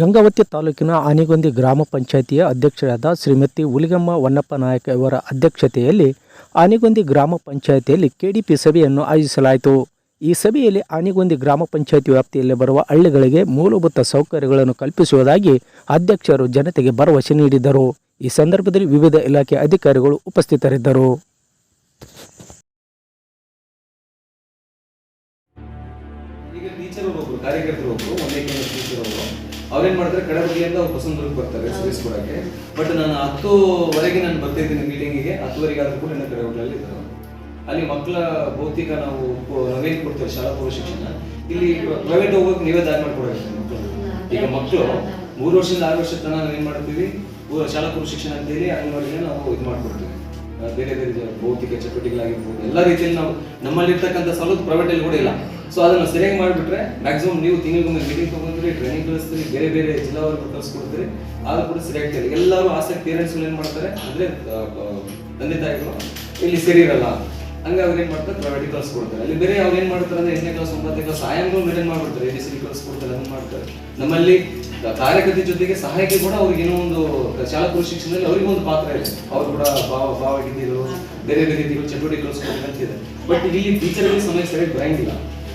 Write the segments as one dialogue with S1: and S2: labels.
S1: ಗಂಗಾವತಿ ತಾಲೂಕಿನ ಆನಿಗೊಂದಿ ಗ್ರಾಮ ಪಂಚಾಯಿತಿಯ ಅಧ್ಯಕ್ಷರಾದ ಶ್ರೀಮತಿ ಹುಲಿಗಮ್ಮ ವನ್ನಪ್ಪ ನಾಯಕ ಇವರ ಅಧ್ಯಕ್ಷತೆಯಲ್ಲಿ ಆನಿಗೊಂದಿ ಗ್ರಾಮ ಪಂಚಾಯಿತಿಯಲ್ಲಿ ಕೆಡಿಪಿ ಸಭೆಯನ್ನು ಆಯೋಜಿಸಲಾಯಿತು. ಈ ಸಭೆಯಲ್ಲಿ ಆನಿಗೊಂದಿ ಗ್ರಾಮ ಪಂಚಾಯಿತಿ ವ್ಯಾಪ್ತಿಯಲ್ಲಿ ಬರುವ ಹಳ್ಳಿಗಳಿಗೆ ಮೂಲಭೂತ ಸೌಕರ್ಯಗಳನ್ನು ಕಲ್ಪಿಸುವುದಾಗಿ ಅಧ್ಯಕ್ಷರು ಜನತೆಗೆ ಭರವಸೆ ನೀಡಿದರು. ಈ ಸಂದರ್ಭದಲ್ಲಿ ವಿವಿಧ ಇಲಾಖೆ ಅಧಿಕಾರಿಗಳು ಉಪಸ್ಥಿತರಿದ್ದರು.
S2: ಈಗ ಟೀಚರ್ ಕಾರ್ಯಕರ್ತರು ಒಬ್ಬರು, ಒಂದೇ ಅವ್ರೇನ್ ಮಾಡ್ತಾರೆ ಕಡಬಗೆಯಿಂದ ಅವ್ರು ಹೊಸಂದ್ರಿಗೆ ಬರ್ತಾರೆ ಸರ್ವಿಸ್ ಕೊಡಕ್ಕೆ. ಬಟ್ ನಾನು ಹತ್ತುವರೆಗೆ ನಾನು ಬರ್ತಾ ಇದ್ದೀನಿ ಮೀಟಿಂಗಿಗೆ ಹತ್ತುವರೆಗೆ ಆದ್ರೂ ಕೂಡ ನನ್ನ ಕಡಬಗಳಲ್ಲಿ ಇದ್ದಾರೆ ಅಲ್ಲಿ ಮಕ್ಕಳ ಭೌತಿಕ ನಾವು ನಾವೇನ್ ಕೊಡ್ತೇವೆ ಶಾಲಾ ಪೂರ್ವ ಶಿಕ್ಷಣ. ಇಲ್ಲಿ ಪ್ರೈವೇಟ್ ಹೋಗೋಕೆ ನೀವೇ ದಾರಿ ಮಾಡ್ಕೊಡಬೇಕು ಮಕ್ಕಳು. ಈಗ ಮಕ್ಕಳು ಮೂರು ವರ್ಷದಿಂದ ಆರು ವರ್ಷದ ತನಕ ನಾವು ಏನ್ ಮಾಡ್ತೀವಿ ಶಾಲಾ ಪೂರ್ವ ಶಿಕ್ಷಣ ಅಂತೇಳಿ ಅಂಗನವಾಡಿಗೆ ನಾವು ಇದು ಮಾಡ್ಕೊಡ್ತೀವಿ. ಬೇರೆ ಬೇರೆ ಭೌತಿಕ ಚಟುವಟಿಕೆಗಳಾಗಿರ್ಬೋದು, ಎಲ್ಲ ರೀತಿಯಲ್ಲಿ ನಾವು ನಮ್ಮಲ್ಲಿರ್ತಕ್ಕಂಥ ಸವಲತ್ತು ಪ್ರೈವೇಟಲ್ಲಿ ಕೂಡ ಇಲ್ಲ. ಸೊ ಅದನ್ನು ಸರಿಯಾಗಿ ಮಾಡಿಬಿಟ್ರೆ ಮ್ಯಾಕ್ಸಿಮಮ್ ನೀವು ತಿಂಗಳಿಗೊಮ್ಮೆ ಮೀಟಿಂಗ್ ತೊಗೊಂಡ್ರಿ ಟ್ರೈನಿಂಗ್ ಕಳಿಸ್ತೀರಿ, ಬೇರೆ ಬೇರೆ ಜಿಲ್ಲಾವರೆಗೂ ಕಳಿಸ್ಕೊಡ್ತೀರಿ, ಆದರೂ ಕೂಡ ಸರಿಯಾಗ್ತದೆ ಎಲ್ಲರೂ ಆಸಕ್ತಿ ಪೇರೆಂಟ್ಸ್ ಏನು ಮಾಡ್ತಾರೆ, ಅಂದರೆ ತಂದೆ ತಾಯಿಗಳು ಇಲ್ಲಿ ಸರಿ ಇರಲ್ಲ. ಹಂಗೆ ಅವ್ರು ಏನು ಮಾಡ್ತಾರೆ ಪ್ರೈವೇಟ್ ಕಳಿಸ್ಕೊಡ್ತಾರೆ. ಅಲ್ಲಿ ಬೇರೆ ಅವ್ರು ಏನು ಮಾಡ್ತಾರೆ ಅಂದರೆ ಎಂಟನೇ ಕ್ಲಾಸ್ ಒಂಬತ್ತನೇ ಕ್ಲಾಸ್ ಆಯಾಮಗಳು ಮೇಂಟೈನ್ ಮಾಡ್ಬಿಡ್ತಾರೆ. ಎಲ್ಲಿ ಸಿ ಕಳಿಸ್ಕೊಡ್ತಾರೆ, ಹಂಗೆ ಮಾಡ್ತಾರೆ. ನಮ್ಮಲ್ಲಿ ಕಾರ್ಯಕರ್ತೆ ಜೊತೆಗೆ ಸಹಾಯಕ್ಕೆ ಕೂಡ ಅವ್ರಿಗೆ ಏನೋ ಒಂದು ಶಾಲಾ ಶಿಕ್ಷಣದಲ್ಲಿ ಅವ್ರಿಗೆ ಒಂದು ಪಾತ್ರ ಇದೆ. ಅವ್ರು ಕೂಡ ಭಾವ ಭಾವಗೀತೆಗಳು ಬೇರೆ ಬೇರೆ ರೀತಿಗಳು ಚಟುವಟಿಕೆಗಳು ಅಂತಿದೆ ಬಟ್ ಇಲ್ಲಿ ಟೀಚರ್ಗಳಿಗೆ ಸಮಯ ಸರಿಯಾಗಿ ಬರಂಗಿಲ್ಲ.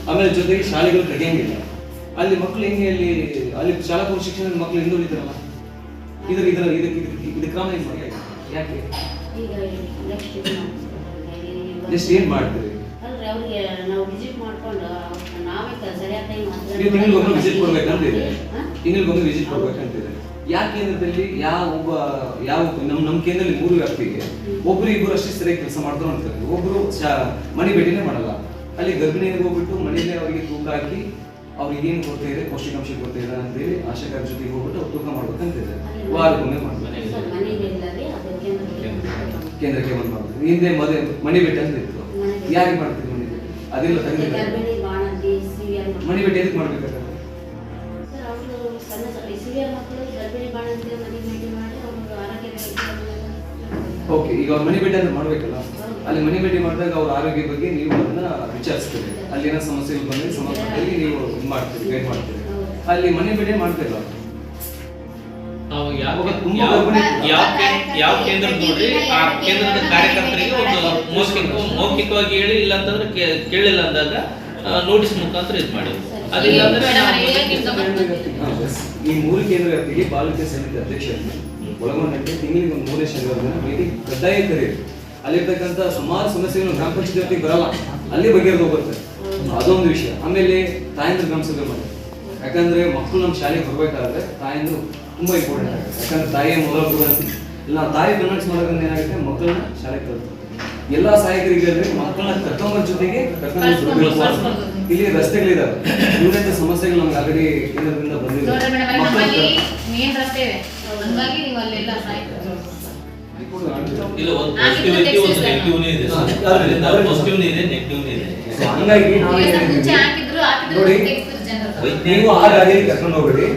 S2: ಆಮೇಲೆ ಜೊತೆಗೆ ಶಾಲೆಗಳು ತೆಗೆಯಂಗಿಲ್ಲ ಅಲ್ಲಿ ಮಕ್ಳು ಹೆಂಗೆ ಅಲ್ಲಿ ಅಲ್ಲಿ ಶಾಲಾ ಶಿಕ್ಷಣದಲ್ಲಿ ಶಿಕ್ಷಣದ ಮಕ್ಳು ಹಿಂದುಳಿತಾರಲ್ಲ ಇದ್ರ ಇದ್ರ ಇದಕ್ಕೆ ಇದಕ್ಕೆ ಇದು ಕ್ರಮ ಏನು ಮಾಡಿ? ಯಾಕೆ?
S3: ನೆಕ್ಸ್ಟ್
S2: ಏನು ಮಾಡ್ತೀರಿ?
S3: ಅವ್ರಿಗೆ ನಾವು ವಿಸಿಟ್ ಮಾಡ್ಕೊಂಡು ನಾವೇ
S2: ತಿಂಗಳಿಗೊಮ್ಮೆ ವಿಸಿಟ್ ಕೊಡ್ಬೇಕಂತಿದೆ ಯಾವ ಕೇಂದ್ರದಲ್ಲಿ? ಯಾವ ಒಬ್ಬ ಯಾವ ನಮ್ಮ ನಮ್ಮ ಕೇಂದ್ರದಲ್ಲಿ ಮೂರು ವ್ಯಕ್ತಿಗೆ ಒಬ್ರು ಇಬ್ಬರು ಅಷ್ಟೇ ಸರಿಯಾಗಿ ಕೆಲಸ ಮಾಡ್ತಾರೆ ಅಂತಾರೆ ಒಬ್ರು ಮನೆ ಭೇಟಿನೇ ಮಾಡಲ್ಲ. ಅಲ್ಲಿ ಗರ್ಭಿಣಿಯರಿಗೆ ಹೋಗ್ಬಿಟ್ಟು ಮನೆಯಲ್ಲೇ ಅವರಿಗೆ ತೂಕ ಹಾಕಿ ಅವ್ರಿಗೆ ಏನು ಕೊಡ್ತಾ ಇದೆ ಪೌಷ್ಟಿಕಾಂಶ ಕೊಡ್ತಾ ಇದೆ ಅಂತೇಳಿ ಆಶಾಕರ ಜೊತೆಗೆ ಹೋಗ್ಬಿಟ್ಟು ಅವ್ರು ತೂಕ ಮಾಡ್ಬೇಕಂತಿದೆ ವಾರಕ್ಕೊಮ್ಮೆ ಮಾಡ್ತಾರೆ
S3: ಕೇಂದ್ರಕ್ಕೆ
S2: ಒಂದು ಬಂದು. ಮಾಡ್ತಾರೆ ಹಿಂದೆ ಮದುವೆ ಮನೆ ಭೇಟಿ ಅಂತ ಇತ್ತು. ಯಾರಿಗೆ ಮಾಡ್ತೀವಿ ಮನೆ ಭೇಟಿ? ಅದೆಲ್ಲ ಮನೆ ಭೇಟಿ ಎದಕ್ಕೆ
S3: ಅವರು ಸಣ್ಣ ಸಣ್ಣ ಮಕ್ಕಳು ಗರ್ಭಿಣಿ ಬಾಣಂತಿ ಮನೆ ಭೇಟಿ ಮಾಡಿ ಅವ್ರಿಗೆ ಆರೋಗ್ಯ
S2: ಓಕೆ ಈಗ ಅವ್ರ ಮನೆ ಭೇಟಿ ಅಂತ ಮಾಡ್ಬೇಕಲ್ಲ ಅಲ್ಲಿ ಮನೆ ಭೇಟಿ ಮಾಡಿದಾಗ ಅವ್ರ ಆರೋಗ್ಯ ಬಗ್ಗೆ ನೀವು ಅದನ್ನ ವಿಚಾರಿಸ್ತೀರಿ. ಅಲ್ಲಿ ಏನೋ ಸಮಸ್ಯೆಗಳು ಬಂದ್ರೆ ಸಮಸ್ಯೆಯಲ್ಲಿ ನೀವು ಇದು ಮಾಡ್ತೀರಿ ಗೈಡ್ ಮಾಡ್ತೀರಿ. ಅಲ್ಲಿ ಮನೆ ಭೇಟಿ ಮಾಡ್ತಿಲ್ಲ
S4: ನಾವು ಯಾವ ಕೇಂದ್ರ ನೋಡ್ರಿ ಆ ಕೇಂದ್ರದ ಕಾರ್ಯಕರ್ತರಿಗೆ ಒಂದು ಮೌಖಿಕ ಮೌಖಿಕವಾಗಿ ಹೇಳಿ ಇಲ್ಲ ಅಂತಂದ್ರೆ ಕೇಳಿಲ್ಲ ಅಂದಾಗ ನೋಟಿಸ್ ಮುಖಾಂತರ ಇದು ಮಾಡಿ
S2: ಈ ಮೂರು ಕೇಂದ್ರ ವ್ಯಾಪ್ತಿಗೆ ಬಾಲಕಿಯ ಸಮಿತಿ ಅಧ್ಯಕ್ಷ ಒಳಗೊಂಡಂತೆ ತಿಂಗಳಿಗೆ ಒಂದು ಮೂರನೇ ಶನಿವಾರ ದಿನ ಮೀಟಿಂಗ್ ಕಡ್ಡಾಯ ಕರೆಯಿರಿ ಅಲ್ಲಿರ್ತಕ್ಕಂಥ ಸುಮಾರು ಸಮಸ್ಯೆಗಳು ಗ್ರಾಮ ಪಂಚಾಯತ್ ವ್ಯಾಪ್ತಿಗೆ ಬರಲ್ಲ. ಅಲ್ಲಿ ಬಗೆಹರಿದು ಹೋಗುತ್ತೆ ಅದೊಂದು ವಿಷಯ. ಆಮೇಲೆ ತಾಯಂದ್ರ ಗ್ರಾಮ ಸಭೆ ಮಾಡಿ. ಯಾಕಂದ್ರೆ ಮಕ್ಕಳು ನಮ್ಮ ಶಾಲೆಗೆ ಬರಬೇಕಾದ್ರೆ ತಾಯಂದ್ರು ತುಂಬಾ ಇಂಪಾರ್ಟೆಂಟ್ ಆಗುತ್ತೆ. ಯಾಕಂದ್ರೆ ತಾಯಿಯ ಮೊದಲ ಇಲ್ಲ ತಾಯಿ ಕನ್ವರ್ಸ್ ಮಾಡೋದ್ರಿಂದ ಏನಾಗುತ್ತೆ? ಮಕ್ಕಳನ್ನ ಶಾಲೆಗೆ ತರ್ತಾರೆ ಎಲ್ಲಾ ಸಹಾಯಕರಿಗೆ ಅಂದ್ರೆ ಮಕ್ಕಳನ್ನ ಕರ್ಕೊಂಬರ್ ಜೊತೆಗೆ ಕರ್ಕೊಂಡು. ಇಲ್ಲಿ ರಸ್ತೆಗಳಿದಾವೆ. ಇವರಂತ ಸಮಸ್ಯೆಗಳು ನಮ್ಗೆ ಆಲ್ರೆಡಿ ಕೇಂದ್ರದಿಂದ ಬಂದಿದೆ.
S5: ಮೇನ್ ರಸ್ತೆ ಇದೆ. ಹಂಗಾಗಿ ನೀವು ಅಲ್ಲೆಲ್ಲ
S4: ಇಲ್ಲ ಒಂದು ಪಾಸಿಟಿವಿಟಿ ಒಂದು. ನೆಗೆಟಿವ್ನೇ ಇದೆ. ಅದರಿಂದ ಪಾಸಿಟಿವ್ನೇ ಇದೆ ನೆಗೆಟಿವ್ನೇ ಇದೆ.
S2: ಹಂಗಾಗಿ ನೋಡಿ ನೀವು ಆ ಗಾಡಿಯಲ್ಲಿ ಕರ್ಕೊಂಡು ಹೋಗ್ಬೇಡಿ.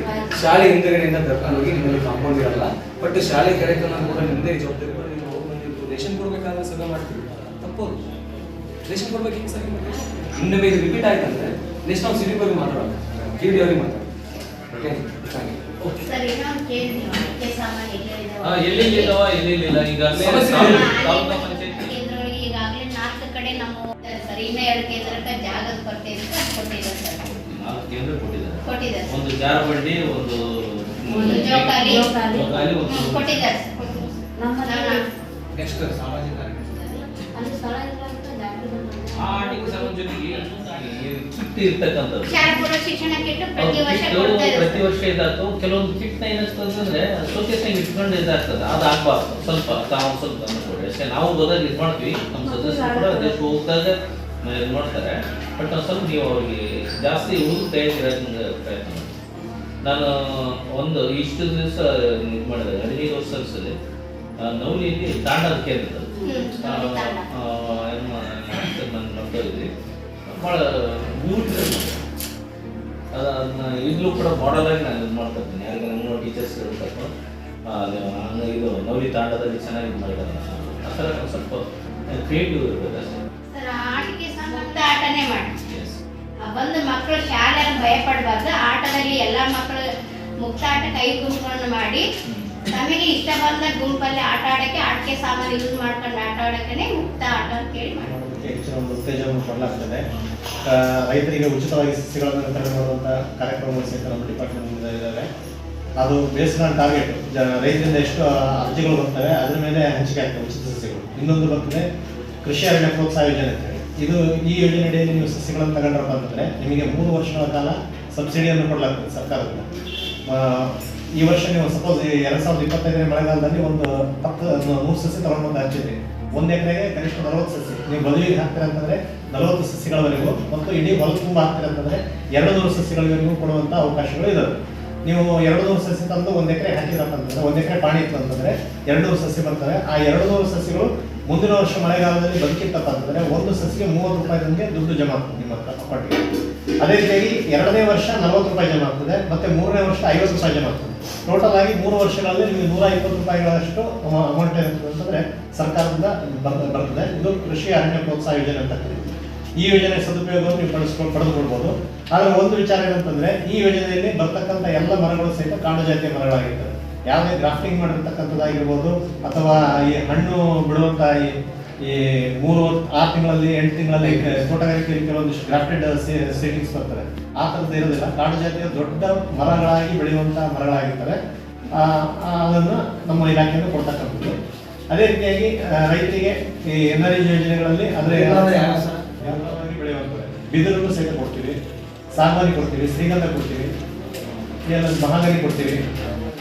S2: ಶಾಲೆ ಹಿಂದೆ ಕರ್ಕೊಂಡು ಹೋಗಿ ನಿಮ್ಮಲ್ಲಿ ಕಾಂಪೌಂಡ್ ಇರಲ್ಲ. ಬಟ್ ಶಾಲೆ ಕಾರ್ಯಕ್ರಮ ಕೂಡ ನಿಮ್ಮದೇ ಜವಾಬ್ದಾರಿ ಕೂಡ ನೀವು ಹೋಗಿ ಬಂದಿದ್ದು ರೇಷನ್ ಕೊಡ್ಬೇಕಾದ್ರೆ ಸುಗ ಮಾಡ್ತೀವಿ. ತಪ್ಪೋದು. ರೇಷನ್ ಕೊಡ್ಬೇಕು ಹೆಂಗೆ ಸರಿ ಮಾಡ್ಬೇಕು? ಇನ್ನೊಮ್ಮೆ ಇದು ರಿಪೀಟ್ ಆಯ್ತಂದ್ರೆ ನೆಕ್ಸ್ಟ್ ನಾವು ಸಿಟಿ ಬಗ್ಗೆ ಮಾತಾಡೋಣ. ಕೆ ಡಿ ಅವ್ರಿಗೆ ಮಾತಾಡೋಣ ಓಕೆ
S3: ಸರ್
S4: ಎಲ್ಲೆಲ್ಲಿ ಇದಾವ ಎಲ್ಲೆಲ್ಲಿ ಇಲ್ಲ. ಈಗ
S3: ಸರ್. ಸರ್.
S4: ಒಂದು ಜಾರಬಂಡಿ ಒಂದು
S3: ಒಂದು
S2: ನೆಕ್ಸ್ಟ್ ಸಾಮಾಜಿಕ
S4: ಆ ಆಟಿಕೆ ಇರ್ತಕ್ಕಂಥದ್ದು.
S3: ಪ್ರತಿ ವರ್ಷ
S4: ಇದಾಯ್ತು ಕೆಲವೊಂದು ಕಿಟ್ನ ಏನಿಸ್ತಂದ್ರೆ ಶೋಕೇಸ್ನಾಗ ಇಟ್ಕೊಂಡು ಇದಾಗ್ತದೆ. ಅದು ಆಗ್ಬಾರ್ದು. ಸ್ವಲ್ಪ ತಾವು ಸ್ವಲ್ಪ ಅಷ್ಟೇ ನಾವು ಹೋದಾಗ ಇದು ಮಾಡ್ತೀವಿ. ನಮ್ಮ ಸದಸ್ಯರು ಕೂಡ ಅದೇ ಹೋಗ್ದಾಗ ಇದು ಮಾಡ್ತಾರೆ. ಬಟ್ ಸ್ವಲ್ಪ ನೀವು ಅವ್ರಿಗೆ ಜಾಸ್ತಿ ಊರು ತಯಾರಿಸಿರೋದ್ರಿಂದ ಪ್ರಯತ್ನ ನಾನು ಒಂದು ಇಷ್ಟು ದಿವಸ ಇದು ಮಾಡಿದೆ. ಹದಿನೈದು ವರ್ಷ ಸರ್ವಿಸಲ್ಲಿ ನವಲಿಯಲ್ಲಿ ತಾಂಡದ ಇದ್ವಿ. ಭಾಳ ಬ್ಯೂಟಿಫುಲ್ ಅದನ್ನ ಈಗಲೂ ಕೂಡ ಮಾಡಲ್ ಆಗಿ ನಾನು ಇದು ಮಾಡ್ತಾ ಇದ್ದೀನಿ ಯಾರಿಗೆ ನಮ್ಮ ಟೀಚರ್ಸ್ ಇರ್ಬೇಕು. ಇದು ನವಲಿ ತಾಂಡದಲ್ಲಿ ಚೆನ್ನಾಗಿ ಇದು ಮಾಡಿದ್ದಾರೆ. ಆ ಥರ ಸ್ವಲ್ಪ ಕ್ರಿಯೇಟಿವ್ ಇರ್ಬೇಕು ಅಷ್ಟೇ.
S3: ಆಟನೇ ಮಾಡಿ. ಬಂದು ಮಕ್ಕಳು ಶಾಲೆ ಭಯ ಪಡಬಾರ್ದು ಆಟದಲ್ಲಿ ಎಲ್ಲ ಮಕ್ಕಳು ಮುಕ್ತಾಟ ಕೈ ಗುಂಪುಗಳನ್ನು ಮಾಡಿ. ನಮಗೆ ಇಷ್ಟ ಬಂದ ಗುಂಪಲ್ಲಿ ಆಟ ಆಡಕ್ಕೆ ಆಟಿಕೆ ಸಾಮಾನು ಯೂಸ್ ಮಾಡ್ಕೊಂಡು ಆಟ ಆಡಕ್ಕೆ ಮುಕ್ತ ಆಟ ಅಂತ ಹೇಳಿ
S6: ಉತ್ತೇಜನವನ್ನು ಕೊಡಲಾಗ್ತದೆ ರೈತರಿಗೆ ಉಚಿತವಾಗಿ ಸಸ್ಯಗಳನ್ನು ವಿತರಣೆ ಮಾಡುವಂಥ ಕಾರ್ಯಕ್ರಮಗಳು ಸಹಿತ ನಮ್ಮ ಡಿಪಾರ್ಟ್ಮೆಂಟ್ ಇದ್ದಾವೆ ಅದು ಬೇಸ್ಡ್ ಟಾರ್ಗೆಟ್ ರೈತರಿಂದ ಎಷ್ಟು ಅರ್ಜಿಗಳು ಬರ್ತವೆ, ಅದ್ರ ಮೇಲೆ ಹಂಚಿಕೆ ಆಗ್ತವೆ ಉಚಿತ ಸಸ್ಯಗಳು ಇನ್ನೊಂದು ಬರ್ತದೆ, ಕೃಷಿ ಅರಣ್ಯ ಪ್ರೋತ್ಸಾಹ ಯೋಜನೆ ಅಂತ ಹೇಳಿ. ಇದು ಈ ಯೋಜನೆ ಅಡಿಯಲ್ಲಿ ನೀವು ಸಸ್ಯಗಳನ್ನು ತಗೊಂಡ್ರಪ್ಪ ಅಂತಂದ್ರೆ, ನಿಮಗೆ ಮೂರು ವರ್ಷಗಳ ಕಾಲ ಸಬ್ಸಿಡಿಯನ್ನು ಕೊಡಲಾಗ್ತದೆ ಸರ್ಕಾರದಿಂದ. ಈ ವರ್ಷ ನೀವು ಸಪೋಸ್ ಎರಡ್ ಸಾವಿರದ ಇಪ್ಪತ್ತೈದನೇ ಮಳೆಗಾಲದಲ್ಲಿ ಒಂದು ಹತ್ತು ನೂರು ಸಸಿ ತಗೊಂಡು ಬಂದು ಹಚ್ಚಿದ್ರಿ ಒಂದು ಎಕರೆಗೆ ಕನಿಷ್ಠ ನಲವತ್ತು ಸಸಿ. ನೀವು ಬದುವಿಗೆ ಹಾಕ್ತೀರ ಅಂತಂದ್ರೆ ನಲವತ್ತು ಸಸಿಗಳವರೆಗೂ ಮತ್ತು ಇಡೀ ಹೊಲ ತುಂಬ ಹಾಕ್ತೀರ ಅಂತಂದ್ರೆ ಎರಡು ನೂರು ಸಸಿಗಳವರೆಗೂ ಕೊಡುವಂತ ಅವಕಾಶಗಳು ಇದಾವೆ. ನೀವು ಎರಡು ನೂರು ಸಸಿ ತಂದು ಒಂದು ಎಕರೆ ಹಾಕಿದ್ರಪ್ಪ ಅಂತಂದ್ರೆ, ಒಂದು ಎಕರೆ ಪಾಣಿ ಇತ್ತು ಅಂತಂದ್ರೆ ಎರಡು ನೂರು ಸಸಿ ಬರ್ತವೆ. ಆ ಎರಡು ನೂರು ಸಸಿಗಳು ಮುಂದಿನ ವರ್ಷ ಮಳೆಗಾಲದಲ್ಲಿ ಬದುಕಿತ್ತಪ್ಪ ಅಂತಂದ್ರೆ ಒಂದು ಸಸಿಗೆ ಮೂವತ್ತು ರೂಪಾಯಿ ನಿಮಗೆ ದುಡ್ಡು ಜಮಾ ಆಗ್ತದೆ ನಿಮ್ಮ ಅಕೌಂಟ್ಗೆ ಅದೇ ರೀತಿಯಾಗಿ ಎರಡನೇ ವರ್ಷ ನಲವತ್ತು ರೂಪಾಯಿ ಜಮಾ ಆಗ್ತದೆ, ಮತ್ತೆ ಮೂರನೇ ವರ್ಷ ಐವತ್ತು ರೂಪಾಯಿ ಜಮಾ ಆಗ್ತದೆ. ಟೋಟಲ್ ಆಗಿ ಮೂರು ವರ್ಷಗಳಲ್ಲಿ ನಿಮಗೆ ನೂರ ಇಪ್ಪತ್ತು ರೂಪಾಯಿಗಳಷ್ಟು ಅಮೌಂಟ್ ಅಂತಂದ್ರೆ ಸರ್ಕಾರದಿಂದ ಬರ್ತದೆ. ಇದು ಕೃಷಿ ಅರಣ್ಯ ಪ್ರೋತ್ಸಾಹ ಯೋಜನೆ ಅಂತ ಕರೀತೀವಿ. ಈ ಯೋಜನೆ ಸದುಪಯೋಗವನ್ನು ನೀವು ಪಡಿಸ್ಕೊಂಡು ಪಡೆದುಕೊಳ್ಬೋದು. ಆದರೆ ಒಂದು ವಿಚಾರ ಏನಂತಂದ್ರೆ, ಈ ಯೋಜನೆಯಲ್ಲಿ ಬರ್ತಕ್ಕಂಥ ಎಲ್ಲ ಮರಗಳು ಸಹಿತ ಕಾಡು ಜಾತಿಯ ಮರಗಳಾಗಿರ್ತವೆ. ಯಾವುದೇ ಗ್ರಾಫ್ಟಿಂಗ್ ಮಾಡಿರ್ತಕ್ಕಂಥದ್ದಾಗಿರ್ಬೋದು, ಅಥವಾ ಈ ಹಣ್ಣು ಬಿಡುವಂತಹ ಈ ಈ ಮೂರು ಆರು ತಿಂಗಳಲ್ಲಿ ಎಂಟು ತಿಂಗಳಲ್ಲಿ ತೋಟಗಾರಿಕೆ ತೋಟಗಾರಿಕೆಯಲ್ಲಿ ಕೆಲವೊಂದಿಷ್ಟು ಗ್ರಾಫ್ಟೆಡ್ ಸೀಟಿಂಗ್ಸ್ ಬರ್ತಾರೆ. ಆ ಥರದ್ದು ಇರೋದಿಲ್ಲ. ಕಾಡು ಜಾತಿಯ ದೊಡ್ಡ ಮರಗಳಾಗಿ ಬೆಳೆಯುವಂಥ ಮರಗಳಾಗಿರ್ತಾರೆ ಅದನ್ನು ನಮ್ಮ ಇಲಾಖೆಯಿಂದ ಕೊಡ್ತಕ್ಕಂಥದ್ದು. ಅದೇ ರೀತಿಯಾಗಿ ರೈತರಿಗೆ ಈ ಎನ್ ಆರ್ ಯೋಜನೆಗಳಲ್ಲಿ ಅಂದರೆ ಬೆಳೆಯುವಂಥದ್ದು. ಬಿದಿರನ್ನು ಸಹಿತ ಕೊಡ್ತೀವಿ ಸಾಂಬಾರಿ ಕೊಡ್ತೀವಿ ಶ್ರೀಗಂಧ ಕೊಡ್ತೀವಿ ಮಹಾಗನಿ ಕೊಡ್ತೀವಿ.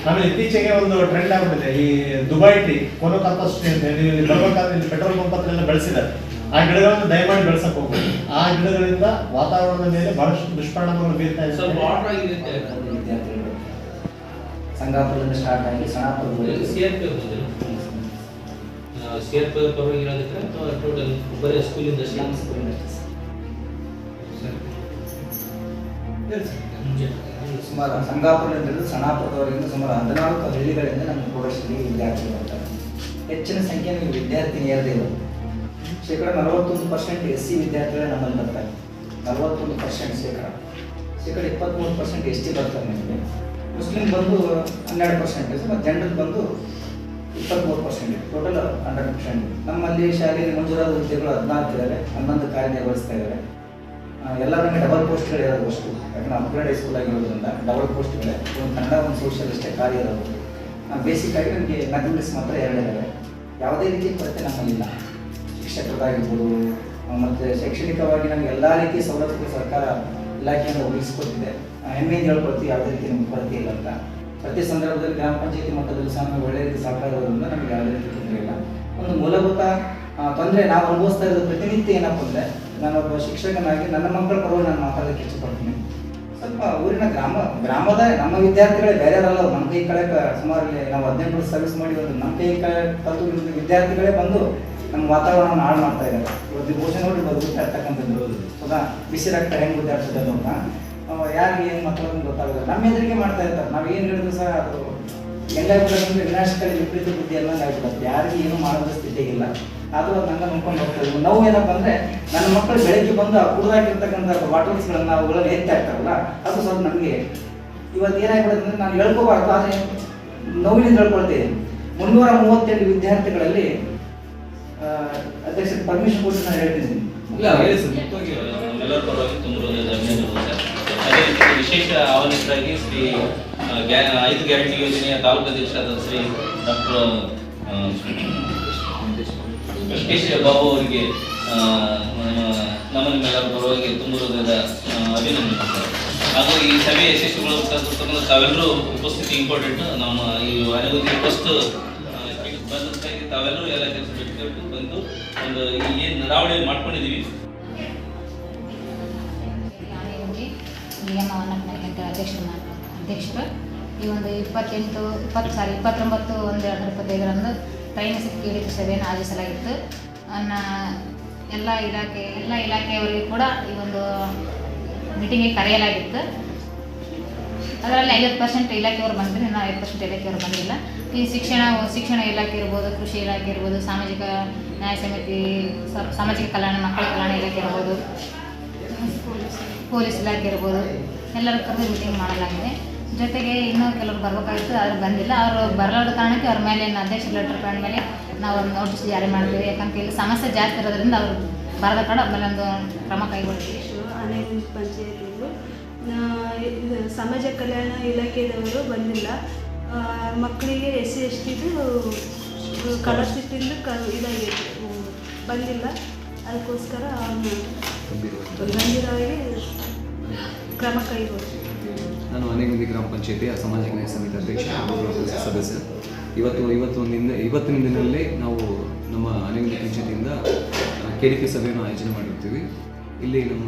S6: ಆಮೇಲೆ ಇತ್ತೀಚೆಗೆ ಒಂದು ಟ್ರೆಂಡ್ ಆಗ್ಬಿಟ್ಟಿದೆ. ಈ ದುಬೈ ಟೀ ಕೊನೋಕಾಪಸ್ ಟೀ ಅಂತ ಹೇಳಿ ಇಲ್ಲಿ ಬರ್ಬೇಕಾದ್ರೆ ಇಲ್ಲಿ ಪೆಟ್ರೋಲ್ ಪಂಪ್ ಹತ್ರ ಎಲ್ಲ ಬೆಳೆಸಿದ್ದಾರೆ. ಆ ಗಿಡಗಳನ್ನು ದಯಮಾಡಿ ಬೆಳೆಸಕ್ ಹೋಗ್ಬೇಕು ಆ ಗಿಡಗಳಿಂದ ವಾತಾವರಣದ ಮೇಲೆ ಬಹಳಷ್ಟು ದುಷ್ಪರಿಣಾಮಗಳು ಬೀರ್ತಾ
S4: ಸರ್
S6: ಇದೆ
S7: ಸಂಗಾಪುರದಿಂದ ಸ್ಟಾರ್ಟ್ ಆಗಿ Sanapura
S4: C R P C R P ಅಥವಾ ಟೋಟಲ್ ಬರೀ ಸ್ಕೂಲಿಂದ
S7: ಸುಮಾರು ಸಂಗಾಪುರದಿಂದ ಹಿಡಿದು ಸುಮಾರು ಹದಿನಾಲ್ಕು ಹಳ್ಳಿಗಳಿಂದ ನಮ್ಮ ಪ್ರೌಢಶಾಲೆಗೆ ವಿದ್ಯಾರ್ಥಿಗಳು ಬರ್ತಾರೆ. ಹೆಚ್ಚಿನ ಸಂಖ್ಯೆಯಲ್ಲಿ ಇರೋದು ಶೇಕಡ ನಲವತ್ತೊಂದು ಪರ್ಸೆಂಟ್ ಎಸ್ ಸಿ ವಿದ್ಯಾರ್ಥಿಗಳೇ ನಮ್ಮಲ್ಲಿ ಬರ್ತಾರೆ. ನಲವತ್ತೊಂದು ಪರ್ಸೆಂಟ್ ಶೇಕಡ. ಶೇಕಡ ಇಪ್ಪತ್ತ್ಮೂರು ಪರ್ಸೆಂಟ್ ಎಸ್ ಟಿ ಬರ್ತಾರೆ ನಮಗೆ. ಮುಸ್ಲಿಂ ಬಂದು ಹನ್ನೆರಡು ಪರ್ಸೆಂಟೇಜ್ ಮತ್ತು ಜನರಲ್ ಬಂದು ಇಪ್ಪತ್ತ್ಮೂರು ಪರ್ಸೆಂಟ್ ಟೋಟಲ್ ಹಂಡ್ರೆಡ್ ಪರ್ಸೆಂಟ್ ನಮ್ಮಲ್ಲಿ ಶಾಲೆಯಲ್ಲಿ ಮಂಜೂರಾದ ಹುದ್ದೆಗಳು ಹದಿನಾಲ್ಕು ಇದ್ದಾರೆ ಹನ್ನೊಂದು ಕಾರ್ಯನಿರ್ವಹಿಸ್ತಾ ಇದ್ದಾರೆ ಎಲ್ಲ ನಮಗೆ ಡಬಲ್ ಪೋಸ್ಟ್ಗಳು ಇರೋದು ಅಷ್ಟು. ಯಾಕಂದ್ರೆ ಅಪ್ಗ್ರೇಡ್ ಹೈಸ್ಕೂಲ್ ಆಗಿರೋದ್ರಿಂದ ಡಬಲ್ ಪೋಸ್ಟ್ಗಳೇ ಒಂದು ಕನ್ನಡ, ಒಂದು ಸೋಷಿಯಲ್ ಅಷ್ಟೇ ಖಾಲಿ ಇರೋದು. ಬೇಸಿಕ್ ಆಗಿ ನಮಗೆ ಮ್ಯಾಥಮೆಟಿಕ್ಸ್ ಮಾತ್ರ ಎರಡು ಇದ್ದಾವೆ ಯಾವುದೇ ರೀತಿ ಕೊರತೆ ನಮ್ಮಲ್ಲಿಲ್ಲ ಶಿಕ್ಷಕರಾಗಿರ್ಬೋದು ಮತ್ತು ಶೈಕ್ಷಣಿಕವಾಗಿ ನಮಗೆ ಎಲ್ಲ ರೀತಿಯ ಸವಲತ್ತುಗಳು ಸರ್ಕಾರ ಇಲಾಖೆಯಿಂದ ಒದಗಿಸಿಕೊಟ್ಟಿದೆ. ಹೆಮ್ಮೆಯಿಂದ ಹೇಳ್ಕೊಳ್ತೀವಿ, ಯಾವುದೇ ರೀತಿ ನಮ್ಗೆ ಕೊರತೆ ಇಲ್ಲ ಅಂತ. ಪ್ರತಿ ಸಂದರ್ಭದಲ್ಲಿ ಗ್ರಾಮ ಪಂಚಾಯತಿ ಮಟ್ಟದಲ್ಲಿ ಸಹ ನಮಗೆ ಒಳ್ಳೆಯ ರೀತಿ ಸಹಕಾರ ಇರೋದ್ರಿಂದ ನಮಗೆ ಯಾವುದೇ ರೀತಿ ತೊಂದರೆ ಇಲ್ಲ. ಒಂದು ಮೂಲಭೂತ ತೊಂದರೆ ನಾವು ಅನುಭವಿಸ್ತಾ ಇರೋದು ಪ್ರತಿನಿತ್ಯ ಏನಪ್ಪ ಅಂದರೆ ನಾನೊಬ್ಬ ಶಿಕ್ಷಕನಾಗಿ ನನ್ನ ಮಕ್ಕಳ ಪರವಾಗಿ ನಾನು ಮಾತಾಡೋದಕ್ಕೆ ಇಷ್ಟಪಡ್ತೀನಿ. ಸ್ವಲ್ಪ ಊರಿನ ಗ್ರಾಮ, ಗ್ರಾಮದ ನಮ್ಮ ವಿದ್ಯಾರ್ಥಿಗಳೇ ಬೇರೆಯವರಲ್ಲ ಅಲ್ಲ ನಮ್ಮ ಕೈ ಕಡೆ ಸುಮಾರು ನಾವು ಹದಿನೆಂಟು ವರ್ಷ ಸರ್ವಿಸ್ ಮಾಡಿ ಒಂದು ನಮ್ಮ ಕೈ ಕಳೆ ಕಲ್ತು ವಿದ್ಯಾರ್ಥಿಗಳೇ ಬಂದು ನಮ್ಮ ವಾತಾವರಣವನ್ನು ಹಾಳು ಮಾಡ್ತಾ ಇದ್ದಾರೆ. ಇವತ್ತು ಭೋಜನ ನೋಡಿ ಬದುಕುತ್ತಾ ಇರ್ತಕ್ಕಂಥದ್ದು ಹೌದಾ ಬಿಸಿ ರಕ್ತ ಹೆಂಗೆ ಅಂತ. ಯಾರಿಗೆ ಏನು ಮಾತಾಡೋದು ಗೊತ್ತಾಗೋದಿಲ್ಲ. ನಮ್ಮ ಎದುರಿಗೆ ಮಾಡ್ತಾ ಇರ್ತಾರೆ. ನಾವು ಏನು ಹೇಳಿದ್ರು ಸಹ ಅದು ಹೆಂಗಾಗ್ಬಿಡೋದಂದ್ರೆ ವಿನಾಶಕಾರಿ ವಿಪರೀತ ಬುದ್ಧಿ ಎಲ್ಲ ಯಾರಿಗೂ ಏನು ಮಾಡೋದ ಸ್ಥಿತಿ ಇಲ್ಲ. ಅದು ನಂಗೆ ನಂಬ್ಕೊಂಡು ಹೋಗ್ತದೆ ನೋವು ಏನಪ್ಪ ಅಂದ್ರೆ, ನನ್ನ ಮಕ್ಕಳು ಬೆಳಗ್ಗೆ ಬಂದು ಆ ಕುಡ್ದಾಕಿರ್ತಕ್ಕಂಥ ಬಾಟಲ್ಸ್ಗಳನ್ನ ಅವುಗಳನ್ನ ಎತ್ತಾ ಇರ್ತಾರಲ್ಲ ಅದು ಸ್ವಲ್ಪ ನಮಗೆ ಇವತ್ತು ಏನಾಗ್ಬಿಡುತ್ತೆ ಅಂದ್ರೆ ನಾನು ಹೇಳ್ಕೋಬಾರ್ದು, ಆದರೆ ನೋವಿನಿಂದ ಹೇಳ್ಕೊಳ್ತೀನಿ. ಮುನ್ನೂರ ಮೂವತ್ತೆಂಟು ವಿದ್ಯಾರ್ಥಿಗಳಲ್ಲಿ ಅಧ್ಯಕ್ಷ ಪರ್ಮಿಷನ್ ಕೊಟ್ಟು ನಾನು ಹೇಳ್ತೀನಿ.
S4: ವಿಶೇಷ ಶ್ರೀ ಐದು ಗ್ಯಾರಂಟಿ ಯೋಜನೆಯ ತಾಲೂಕು ಅಧ್ಯಕ್ಷರಾದ ಶ್ರೀ ಡಾಕ್ಟರ್ ವೆಂಕಟೇಶ್ ಬಾಬು ಅವರಿಗೆ ನಮ್ಮ ನಿಮ್ಮೆಲ್ಲರ ಪರವಾಗಿ ತುಂಬ ಹೃದಯದ ಹಾಗೂ ಈ ಸಭೆ ಯಶಸ್ವಿಗೊಳಿಸತಕ್ಕಂಥ ತಾವೆಲ್ಲರೂ ಉಪಸ್ಥಿತಿ ಇಂಪಾರ್ಟೆಂಟ್. ನಮ್ಮ ಈ ಅನುಮತಿ ಫಸ್ಟ್ ತಾವೆಲ್ಲರೂ ಎಲ್ಲ ಕೆಲಸ ಬಿಟ್ಟು ಬಂದು ಒಂದು ಏನು ನಡಾವಳಿ ಮಾಡ್ಕೊಂಡಿದ್ದೀವಿ.
S5: ನಿಯಮವನ್ನು ಅಧ್ಯಕ್ಷ ಅಧ್ಯಕ್ಷರು. ಈ ಒಂದು ಇಪ್ಪತ್ತೆಂಟು ಇಪ್ಪತ್ತು ಸಾರಿ ಇಪ್ಪತ್ತೊಂಬತ್ತು ಒಂದು ಎರಡು ಸಾವಿರದ ಇಪ್ಪತ್ತೈದರಂದು ಟ್ರೈನಿಂಗ್ ಕೇಳಿದ ಸಭೆಯನ್ನು ಆಯೋಜಿಸಲಾಗಿತ್ತು. ಅನ್ನ ಎಲ್ಲ ಇಲಾಖೆ ಎಲ್ಲ ಇಲಾಖೆಯವರಿಗೂ ಕೂಡ ಈ ಒಂದು ಮೀಟಿಂಗಿಗೆ ಕರೆಯಲಾಗಿತ್ತು. ಅದರಲ್ಲಿ ಐವತ್ತು ಪರ್ಸೆಂಟ್ ಇಲಾಖೆಯವರು ಬಂದರೆ ಇನ್ನೂ ಐವತ್ತು ಪರ್ಸೆಂಟ್ ಇಲಾಖೆಯವರು ಬಂದಿಲ್ಲ. ಈ ಶಿಕ್ಷಣ ಶಿಕ್ಷಣ ಇಲಾಖೆ ಇರ್ಬೋದು ಕೃಷಿ ಇಲಾಖೆ ಇರ್ಬೋದು ಸಾಮಾಜಿಕ ನ್ಯಾಯ ಸಮಿತಿ ಸಾಮಾಜಿಕ ಕಲ್ಯಾಣ ಮಕ್ಕಳ ಕಲ್ಯಾಣ ಇಲಾಖೆ ಇರ್ಬೋದು ಪೊಲೀಸ್ ಇಲಾಖೆ ಇರ್ಬೋದು ಎಲ್ಲರೂ ಕರೆದು ಮೀಟಿಂಗ್ ಮಾಡಲಾಗಿದೆ. ಜೊತೆಗೆ ಇನ್ನೂ ಕೆಲವರು ಬರ್ಬೇಕಾಗಿತ್ತು ಆದ್ರೆ ಬಂದಿಲ್ಲ. ಅವರು ಬರಲಾದ ಕಾರಣಕ್ಕೆ ಅವ್ರ ಮೇಲೆ ಏನು ಅಧ್ಯಕ್ಷ ಲೆಟರ್ ಕಂಡ ಮೇಲೆ ನಾವು ಒಂದು ನೋಟಿಸ್ ಜಾರಿ ಮಾಡ್ತೀವಿ. ಯಾಕಂತ ಇಲ್ಲಿ ಸಮಸ್ಯೆ ಜಾಸ್ತಿ ಇರೋದ್ರಿಂದ ಅವರು ಬರದ ಕಡೆ ಆಮೇಲೆ ಒಂದು ಕ್ರಮ ಕೈಗೊಳ್ತೀವಿ
S8: ಆನೆಗುಂದಿ ಪಂಚಾಯತಿಗಳು ಸಮಾಜ ಕಲ್ಯಾಣ ಇಲಾಖೆದವರು ಬಂದಿಲ್ಲ. ಮಕ್ಕಳಿಗೆ ಎಸ್ ಸಿ ಎಸ್ ಟಿದು ಸ್ಕಾಲರ್ಶಿಪ್ಪಿಂದ ಕ ಇದಾಗಿತ್ತು ಬಂದಿಲ್ಲ. ಅದಕ್ಕೋಸ್ಕರ ಗಂಭೀರವಾಗಿ ಕ್ರಮ ಕೈಗೊಳ್ತೀವಿ
S2: ನಾನು ಆನೆಗುಂದಿ ಗ್ರಾಮ ಪಂಚಾಯತಿಯ ಸಮಾಜ ನ್ಯಾಯ ಸಮಿತಿ ಅಧ್ಯಕ್ಷ ಸದಸ್ಯ. ಇವತ್ತು ಇವತ್ತು ಇವತ್ತಿನ ದಿನದಲ್ಲಿ ನಾವು ನಮ್ಮ ಆನೆಗುಂದಿ ಪಂಚಾಯತಿಯಿಂದ ಕೆ ಡಿ ಪಿ ಸಭೆಯನ್ನು ಆಯೋಜನೆ ಮಾಡಿರ್ತೀವಿ. ಇಲ್ಲಿ ನಮ್ಮ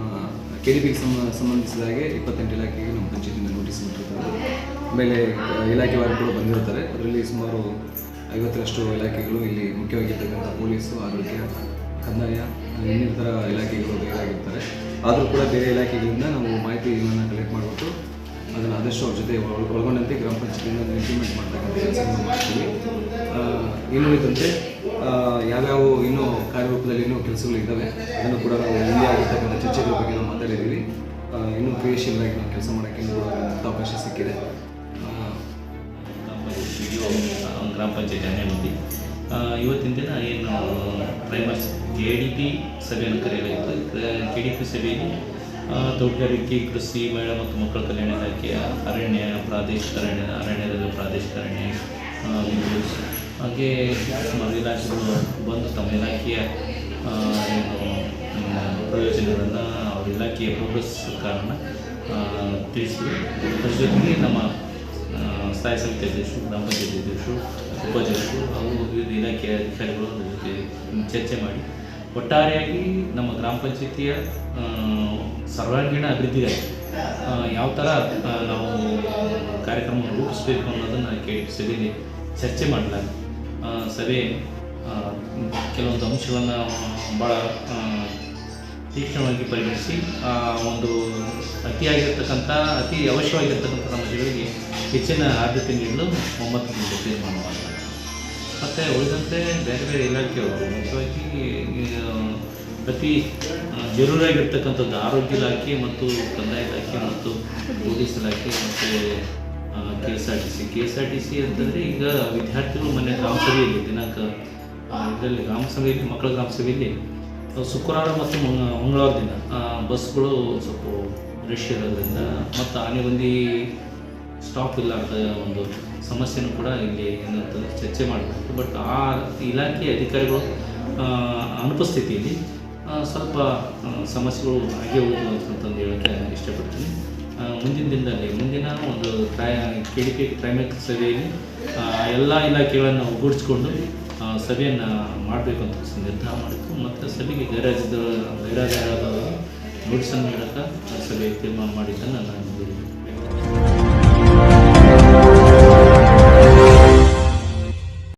S2: ಕೆ ಡಿ ಪಿಗೆ ಸಂಬಂಧಿಸಿದ ಹಾಗೆ ಇಪ್ಪತ್ತೆಂಟು ಇಲಾಖೆಗೆ ನಮ್ಮ ಪಂಚಾಯತಿಯಿಂದ ನೋಟಿಸ್ ಮಾಡಿರ್ತಾರೆ ಆಮೇಲೆ ಇಲಾಖೆವಾರು ಕೂಡ ಬಂದಿರ್ತಾರೆ ಅದರಲ್ಲಿ ಸುಮಾರು ಐವತ್ತರಷ್ಟು ಇಲಾಖೆಗಳು ಇಲ್ಲಿ ಮುಖ್ಯವಾಗಿರ್ತಕ್ಕಂಥ ಪೊಲೀಸು, ಆರೋಗ್ಯ, ಕಂದಾಯ ಇನ್ನಿತರ ಇಲಾಖೆಗಳು ಬೇರಾಗಿರ್ತಾರೆ ಆದರೂ ಕೂಡ ಬೇರೆ ಇಲಾಖೆಗಳಿಂದ ನಾವು ಮಾಹಿತಿಗಳನ್ನು ಕಲೆಕ್ಟ್ ಮಾಡಿಬಿಟ್ಟು ಅದನ್ನು ಆದಷ್ಟು ಅವ್ರ ಜೊತೆ ಒಳಗೊಂಡಂತೆ ಗ್ರಾಮ ಪಂಚಾಯತಿಯಿಂದ ಇಂಪ್ಲಿಮೆಂಟ್ ಮಾಡ್ತಕ್ಕಂಥ ಕೆಲಸವನ್ನು ಮಾಡ್ತೀವಿ. ಇನ್ನುಳಿದಂತೆ ಯಾವ್ಯಾವ ಇನ್ನೂ ಕಾರ್ಯರೂಪದಲ್ಲಿ ಇನ್ನೂ ಕೆಲಸಗಳು ಇದ್ದಾವೆ ಅದನ್ನು ಕೂಡ ನಾವು ಇಲ್ಲಿ ಆಗಿರ್ತಕ್ಕಂಥ ಚರ್ಚೆಗಳ ಬಗ್ಗೆ ನಾವು ಮಾತಾಡಿದ್ದೀವಿ. ಇನ್ನೂ ಇನ್ನೂ ಆಗಿ ನಾವು ಕೆಲಸ ಮಾಡೋಕ್ಕೆ ಇನ್ನೂ ಅವಕಾಶ ಸಿಕ್ಕಿದೆ.
S4: ಗ್ರಾಮ ಪಂಚಾಯತ್ ಆನೆಗುಂದಿ ಇವತ್ತಿನ ದಿನ ಏನು ಪ್ರೈಮರ್ಸ್ ಕೆ ಡಿ ಪಿ ಸಭೆಯನ್ನು ಕರೆಯಲಾಯಿತು ಕೆ ಡಿ ಪಿ ಸಭೆಯಲ್ಲಿ ತೋಟಗಾರಿಕೆ ಕೃಷಿ, ಮಹಿಳಾ ಮತ್ತು ಮಕ್ಕಳ ಕಲ್ಯಾಣ ಇಲಾಖೆಯ ಅರಣ್ಯ, ಪ್ರಾದೇಶಿಕ ಅರಣ್ಯ ಅರಣ್ಯದಲ್ಲಿ ಪ್ರಾದೇಶಿಕ ಅರಣ್ಯ ಹಾಗೆ ಸುಮಾರು ಇಲಾಖೆಗಳು ಬಂದು ತಮ್ಮ ಇಲಾಖೆಯ ಪ್ರಯೋಜನಗಳನ್ನು ಅವ್ರ ಇಲಾಖೆಯ ಪ್ರೋಗ್ರೆಸ್ ಕಾರಣ ತಿಳಿಸಿದ್ರು ಅದ್ರ ಜೊತೆಗೆ ನಮ್ಮ ಸ್ಥಾಯಿ ಸಮಿತಿ ಅಧ್ಯಕ್ಷರು ಗ್ರಾಮ ಪಂಚಾಯತಿ ಅಧ್ಯಕ್ಷರು, ಉಪಾಧ್ಯಕ್ಷರು ಹಾಗೂ ವಿವಿಧ ಇಲಾಖೆಯ ಅಧಿಕಾರಿಗಳು ಅದ್ರ ಜೊತೆ ಚರ್ಚೆ ಮಾಡಿ ಒಟ್ಟಾರೆಯಾಗಿ ನಮ್ಮ ಗ್ರಾಮ ಪಂಚಾಯತಿಯ ಸರ್ವಾಂಗೀಣ ಅಭಿವೃದ್ಧಿಯಾಗಿ ಯಾವ ಥರ ನಾವು ಕಾರ್ಯಕ್ರಮವನ್ನು ರೂಪಿಸಬೇಕು ಅನ್ನೋದನ್ನು ಕೇಳಿ, ಸಭೆಯಲ್ಲಿ ಚರ್ಚೆ ಮಾಡಲಾಗಿ ಸಭೆ ಕೆಲವೊಂದು ಅಂಶಗಳನ್ನು ಭಾಳ ತೀಕ್ಷ್ಣವಾಗಿ ಪರಿಗಣಿಸಿ, ಆ, ಒಂದು ಅತಿಯಾಗಿರ್ತಕ್ಕಂಥ, ಅತಿ ಅವಶ್ಯವಾಗಿರ್ತಕ್ಕಂಥ ಸಮಸ್ಯೆಗಳಿಗೆ ಹೆಚ್ಚಿನ ಆದ್ಯತೆ ನೀಡಲು ಒಂಬತ್ತು ತೀರ್ಮಾನ ಮಾಡಲಾಗಿದೆ ಮತ್ತು ಉಳಿದಂತೆ ಬೇರೆ ಬೇರೆ ಇಲಾಖೆಯವರು. ಮುಖ್ಯವಾಗಿ ಅತಿ ಜರೂರಾಗಿರ್ತಕ್ಕಂಥದ್ದು ಆರೋಗ್ಯ ಇಲಾಖೆ ಮತ್ತು ಕಂದಾಯ ಇಲಾಖೆ ಮತ್ತು ಪೊಲೀಸ್ ಇಲಾಖೆ ಮತ್ತು K S R T C K S R T C ಅಂತಂದರೆ ಈಗ ವಿದ್ಯಾರ್ಥಿಗಳು ಮೊನ್ನೆ ಗ್ರಾಮ ಸಭೆಯಲ್ಲಿ, ದಿನಾಂಕ ಇದರಲ್ಲಿ ಗ್ರಾಮ ಸಭೆಯಲ್ಲಿ, ಮಕ್ಕಳ ಗ್ರಾಮ ಶುಕ್ರವಾರ ಮತ್ತು ಮಂಗ- ಮಂಗಳವಾರ ದಿನ ಬಸ್ಗಳು ಸ್ವಲ್ಪ ರಶ್ ಇರೋದ್ರಿಂದ ಮತ್ತು ಆನೆಗೊಂದಿ ಸ್ಟಾಪ್ ಇಲ್ಲ ಅಂತ ಒಂದು ಸಮಸ್ಯೆನೂ ಕೂಡ ಇಲ್ಲಿ ಏನಂತಂದರೆ ಚರ್ಚೆ ಮಾಡಬೇಕು. ಬಟ್ ಆ ಇಲಾಖೆ ಅಧಿಕಾರಿಗಳು ಅನುಪಸ್ಥಿತಿಯಲ್ಲಿ ಸ್ವಲ್ಪ ಸಮಸ್ಯೆಗಳು ಹಾಗೆ ಉಳಿದು ಅಂತಂದು ಹೇಳೋಕ್ಕೆ ಇಷ್ಟಪಡ್ತೀನಿ. ಮುಂದಿನ ದಿನದಲ್ಲಿ, ಮುಂದಿನ ಒಂದು ಟ್ರೈ, ಕೇಳಿಕೆ ಪಿ ಸಭೆಯಲ್ಲಿ ಎಲ್ಲ ಇಲಾಖೆಗಳನ್ನು ಒಗ್ಗೂಡಿಸ್ಕೊಂಡು ಸಭೆಯನ್ನು ಮಾಡಬೇಕು ಅಂತ ನಿರ್ಧಾರ ಮಾಡಬೇಕು ಮತ್ತು ಸಭೆಗೆ ಗೈರಾಜ್ಯದ ಗೈರಾಜರಾದವರಿಗೆ ನೋಟಿಸನ್ನು ನೀಡೋಕ್ಕೆ ಸಭೆ ತೀರ್ಮಾನ ಮಾಡಿದ್ದನ್ನು ನಾನು